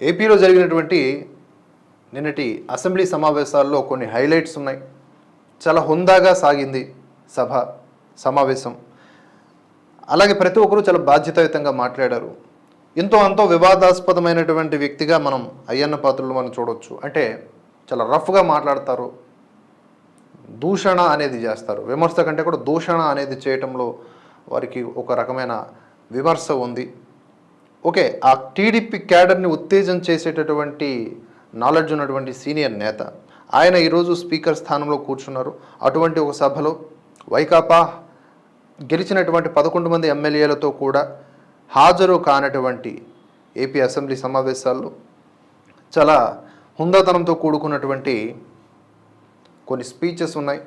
ఏపీలో జరిగినటువంటి నిన్నటి అసెంబ్లీ సమావేశాల్లో కొన్ని హైలైట్స్ ఉన్నాయి. చాలా హుందాగా సాగింది సభ సమావేశం. అలాగే ప్రతి ఒక్కరూ చాలా బాధ్యతాయుతంగా మాట్లాడారు. ఎంతో అంతో వివాదాస్పదమైనటువంటి వ్యక్తిగా మనం అయ్యన్న పాత్రలు మనం చూడవచ్చు అంటే చాలా రఫ్గా మాట్లాడతారు. దూషణ అనేది చేస్తారు. విమర్శ కంటే కూడా దూషణ అనేది చేయటంలో వారికి ఒక రకమైన విమర్శ ఉంది. ఓకే ఆ టీడీపీ క్యాడర్ని ఉత్తేజం చేసేటటువంటి నాలెడ్జ్ ఉన్నటువంటి సీనియర్ నేత. ఆయన ఈరోజు స్పీకర్ స్థానంలో కూర్చున్నారు. అటువంటి ఒక సభలో వైకాపా గెలిచినటువంటి పదకొండు మంది ఎమ్మెల్యేలతో కూడా హాజరు కానటువంటి ఏపీ అసెంబ్లీ సమావేశాల్లో చాలా హుందాతనంతో కూడుకున్నటువంటి కొన్ని స్పీచెస్ ఉన్నాయి.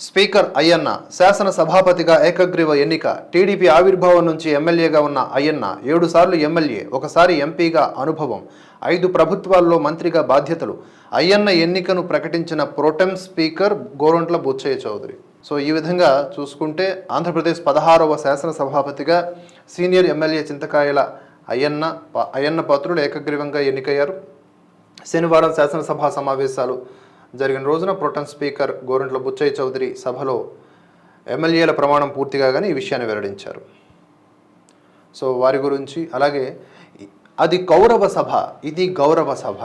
స్పీకర్ అయ్యన్న శాసన సభాపతిగా ఏకగ్రీవ ఎన్నిక టీడీపీ ఆవిర్భావం నుంచి ఎమ్మెల్యేగా ఉన్న అయ్యన్న ఏడు సార్లు ఎమ్మెల్యే ఒకసారి ఎంపీగా అనుభవం ఐదు ప్రభుత్వాల్లో మంత్రిగా బాధ్యతలు. అయ్యన్న ఎన్నికను ప్రకటించిన pro tem speaker Gorantla Butchaiah Chowdary. So ఈ విధంగా చూసుకుంటే ఆంధ్రప్రదేశ్ పదహారవ శాసన సభాపతిగా సీనియర్ ఎమ్మెల్యే చింతకాయల అయ్యన్న ప- అయ్యన్న పాత్రుడు ఏకగ్రీవంగా ఎన్నికయ్యారు. శనివారం శాసనసభ సమావేశాలు జరిగిన రోజున ప్రొటన్ స్పీకర్ గోరంట్ల బుచ్చయ్య చౌదరి సభలో ఎమ్మెల్యేల ప్రమాణం పూర్తి కాగానే ఈ విషయాన్ని వెల్లడించారు. సో వారి గురించి అలాగే అది కౌరవ సభ ఇది గౌరవ సభ.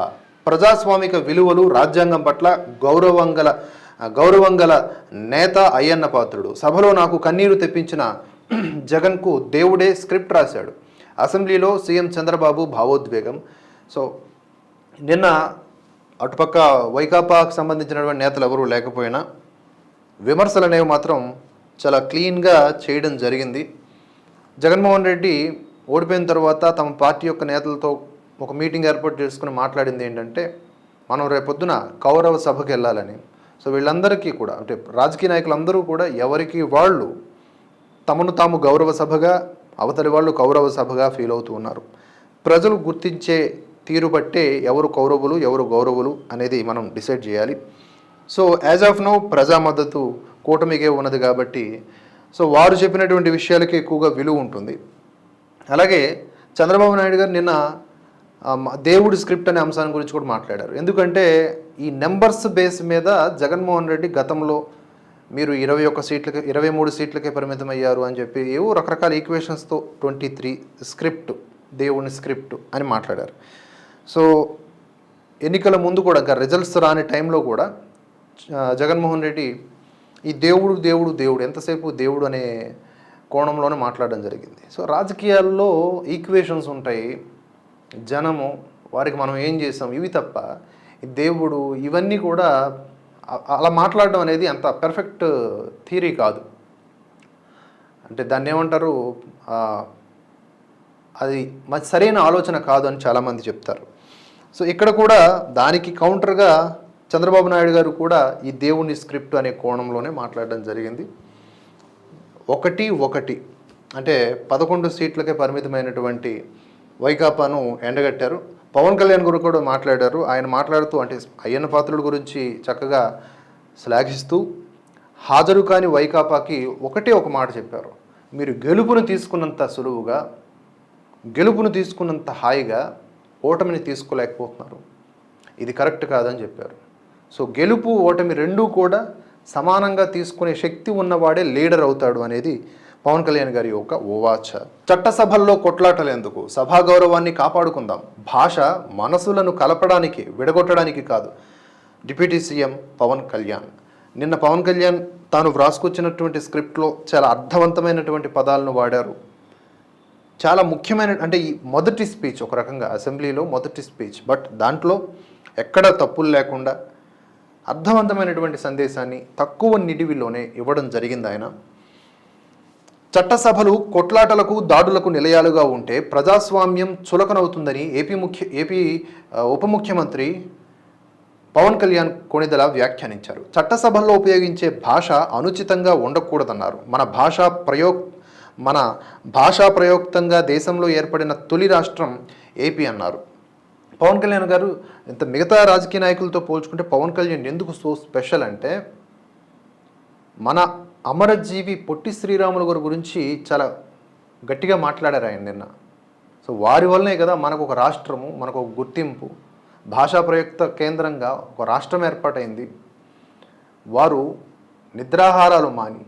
ప్రజాస్వామిక విలువలు రాజ్యాంగం పట్ల గౌరవంగల గౌరవంగల నేత అయ్యన్న పాత్రుడు. సభలో నాకు కన్నీరు తెప్పించిన జగన్కు దేవుడే స్క్రిప్ట్ రాశాడు. అసెంబ్లీలో సీఎం చంద్రబాబు భావోద్వేగం. సో నిన్న అటుపక్క వైకాపాకు సంబంధించినటువంటి నేతలు ఎవరూ లేకపోయినా విమర్శలు అనేవి మాత్రం చాలా క్లీన్గా చేయడం జరిగింది. జగన్మోహన్ రెడ్డి ఓడిపోయిన తర్వాత తమ పార్టీ యొక్క నేతలతో ఒక మీటింగ్ ఏర్పాటు చేసుకుని మాట్లాడింది ఏంటంటే మనం రేపొద్దున కౌరవ సభకు వెళ్ళాలని. సో వీళ్ళందరికీ కూడా అంటే రాజకీయ నాయకులందరూ కూడా ఎవరికి వాళ్ళు తమను తాము గౌరవ సభగా అవతలి వాళ్ళు కౌరవ సభగా ఫీల్ అవుతూ ఉన్నారు. ప్రజలు గుర్తించే తీరు బట్టే ఎవరు కౌరవులు ఎవరు గౌరవులు అనేది మనం డిసైడ్ చేయాలి. సో యాజ్ ఆఫ్ నౌ ప్రజా మద్దతు కూటమికే ఉన్నది కాబట్టి సో వారు చెప్పినటువంటి విషయాలకి ఎక్కువగా విలువ ఉంటుంది. అలాగే చంద్రబాబు నాయుడు గారు నిన్న దేవుడి స్క్రిప్ట్ అనే అంశాన్ని గురించి కూడా మాట్లాడారు. ఎందుకంటే ఈ నెంబర్స్ బేస్ మీద జగన్మోహన్ రెడ్డి గతంలో మీరు ఇరవై ఒక్క సీట్లకి ఇరవై మూడు సీట్లకే పరిమితం అయ్యారు అని చెప్పి ఏవో రకరకాల ఈక్వేషన్స్తో ట్వంటీ త్రీ స్క్రిప్ట్ దేవుని స్క్రిప్ట్ అని మాట్లాడారు. సో ఎన్నికల ముందు కూడా ఇంకా రిజల్ట్స్ రాని టైంలో కూడా జగన్మోహన్ రెడ్డి ఈ దేవుడు దేవుడు దేవుడు ఎంతసేపు దేవుడు అనే కోణంలోనే మాట్లాడడం జరిగింది. సో రాజకీయాల్లో ఈక్వేషన్స్ ఉంటాయి. జనము వారికి మనం ఏం చేసాం ఇవి తప్ప ఈ దేవుడు ఇవన్నీ కూడా అలా మాట్లాడడం అనేది అంత పెర్ఫెక్ట్ థీరీ కాదు. అంటే దాన్ని ఏమంటారు? అది సరైన ఆలోచన కాదు అని చాలామంది చెప్తారు. సో ఇక్కడ కూడా దానికి కౌంటర్గా చంద్రబాబు నాయుడు గారు కూడా ఈ దేవుని స్క్రిప్ట్ అనే కోణంలోనే మాట్లాడడం జరిగింది. ఒకటి ఒకటి అంటే పదకొండు సీట్లకే పరిమితమైనటువంటి వైకాపాను ఎండగట్టారు. పవన్ కళ్యాణ్ గురు కూడా మాట్లాడారు. ఆయన మాట్లాడుతూ అంటే అయ్యన్న పాత్రుడు గురించి చక్కగా శ్లాఘిస్తూ హాజరు కాని వైకాపాకి ఒకటే ఒక మాట చెప్పారు. మీరు గెలుపును తీసుకున్నంత సులువుగా గెలుపును తీసుకున్నంత హాయిగా ఓటమిని తీసుకోలేకపోతున్నారు. ఇది కరెక్ట్ కాదని చెప్పారు. సో గెలుపు ఓటమి రెండూ కూడా సమానంగా తీసుకునే శక్తి ఉన్నవాడే లీడర్ అవుతాడు అనేది పవన్ కళ్యాణ్ గారి యొక్క ఓవాచ. చట్టసభల్లో కొట్లాటలు ఎందుకు సభా గౌరవాన్ని కాపాడుకుందాం. భాష మనసులను కలపడానికి విడగొట్టడానికి కాదు. Deputy CM Pawan Kalyan. నిన్న పవన్ కళ్యాణ్ తాను వ్రాసుకొచ్చినటువంటి స్క్రిప్ట్లో చాలా అర్థవంతమైనటువంటి పదాలను వాడారు. చాలా ముఖ్యమైన అంటే ఈ మొదటి స్పీచ్ ఒక రకంగా అసెంబ్లీలో మొదటి స్పీచ్ బట్ దాంట్లో ఎక్కడ తప్పులు లేకుండా అర్థవంతమైనటువంటి సందేశాన్ని తక్కువ నిడివిలోనే ఇవ్వడం జరిగింది ఆయన. చట్టసభలు కొట్లాటలకు దాడులకు నిలయాలుగా ఉంటే ప్రజాస్వామ్యం చులకనవుతుందని ఏపీ ముఖ్య ఏపీ ఉప ముఖ్యమంత్రి పవన్ కళ్యాణ్ కొణిదల వ్యాఖ్యానించారు. చట్టసభల్లో ఉపయోగించే భాష అనుచితంగా ఉండకూడదన్నారు. మన భాషా ప్రయోగ్ మన భాషా ప్రయోక్తంగా దేశంలో ఏర్పడిన తొలి రాష్ట్రం ఏపీ అన్నారు. పవన్ కళ్యాణ్ గారు ఇంత మిగతా రాజకీయ నాయకులతో పోల్చుకుంటే పవన్ కళ్యాణ్ ఎందుకు సో స్పెషల్ అంటే మన అమరజీవి పొట్టి శ్రీరాములు గారి గురించి చాలా గట్టిగా మాట్లాడారు ఆయన నిన్న. సో వారి వల్లనే కదా మనకు ఒక రాష్ట్రము మనకు ఒక గుర్తింపు. భాషా ప్రయుక్త కేంద్రంగా ఒక రాష్ట్రం ఏర్పాటైంది. వారు నిద్రాహారాలు మాని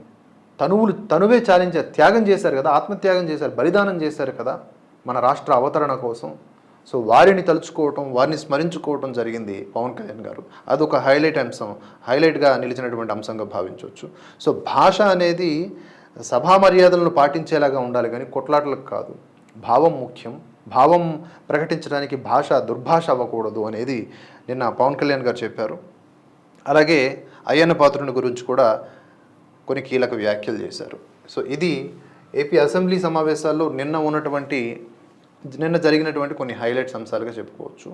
తనువులు తనువే చాలించారు త్యాగం చేశారు కదా ఆత్మత్యాగం చేశారు బలిదానం చేశారు కదా మన రాష్ట్ర అవతరణ కోసం. సో వారిని తలుచుకోవటం వారిని స్మరించుకోవటం జరిగింది పవన్ కళ్యాణ్ గారు. అదొక హైలైట్ అంశం హైలైట్గా నిలిచినటువంటి అంశంగా భావించవచ్చు. సో భాష అనేది సభా మర్యాదలను పాటించేలాగా ఉండాలి కానీ కొట్లాటలకు కాదు. భావం ముఖ్యం. భావం ప్రకటించడానికి భాష దుర్భాష అవ్వకూడదు అనేది నిన్న పవన్ కళ్యాణ్ గారు చెప్పారు. అలాగే అయ్యన్న పాత్రుని గురించి కూడా కొన్ని కీలక వ్యాఖ్యలు చేశారు. సో ఇది ఏపీ అసెంబ్లీ సమావేశాల్లో నిన్న ఉన్నటువంటి నిన్న జరిగినటువంటి కొన్ని హైలైట్స్ అంశాలుగా చెప్పుకోవచ్చు.